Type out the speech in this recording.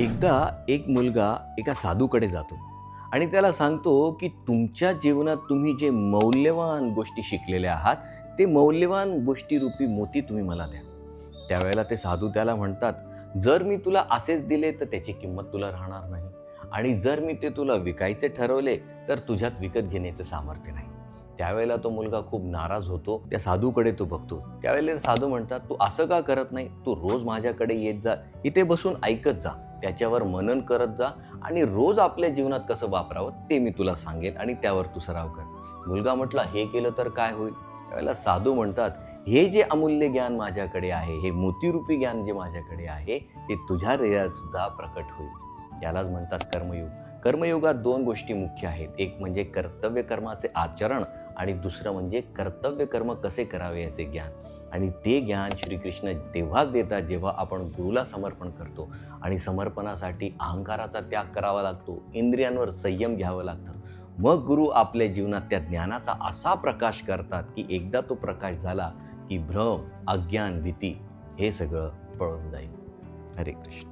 एकदा एक मुलगा एका साधूकडे जातो आणि त्याला सांगतो की तुमच्या जीवनात तुम्ही जे मौल्यवान गोष्टी शिकलेल्या आहात ते मौल्यवान गोष्टीरूपी मोती तुम्ही मला द्या. त्यावेळेला ते साधू त्याला म्हणतात जर मी तुला असेच दिले तर त्याची किंमत तुला राहणार नाही. आणि जर मी ते तुला विकायचे ठरवले तर तुझ्यात विकत घेण्याचं सामर्थ्य नाही. त्यावेळेला तो मुलगा खूप नाराज होतो. त्या साधूकडे तो बघतो. त्यावेळेला साधू म्हणतात तू असं का करत नाही? तू रोज माझ्याकडे येत जा. इथे बसून ऐकत जा. त्याच्यावर मनन करत जा आणि रोज आपल्या जीवनात कसं वापरावं ते मी तुला सांगेन आणि त्यावर तू सराव कर. मुलगा म्हटला हे केलं तर काय होईल? त्यावेळेला साधू म्हणतात हे जे अमूल्य ज्ञान माझ्याकडे आहे हे मोतीरूपी ज्ञान जे माझ्याकडे आहे ते तुझ्या हृदयात सुद्धा प्रकट होईल. यालाच म्हणतात कर्मयोग. कर्मयोगात दोन गोष्टी मुख्य आहेत. एक म्हणजे कर्तव्य कर्माचे आचरण आणि दुसरं म्हणजे कर्तव्य कर्म कसे करावे याचे ज्ञान. आणि ते ज्ञान श्रीकृष्ण तेव्हाच देतात जेव्हा आपण गुरुला समर्पण करतो. आणि समर्पणासाठी अहंकाराचा त्याग करावा लागतो. इंद्रियांवर संयम घ्यावं लागतं. मग गुरु आपल्या जीवनात त्या ज्ञानाचा असा प्रकाश करतात की एकदा तो प्रकाश झाला की भ्रम अज्ञान भीती हे सगळं पळून जाईल. हरे कृष्ण.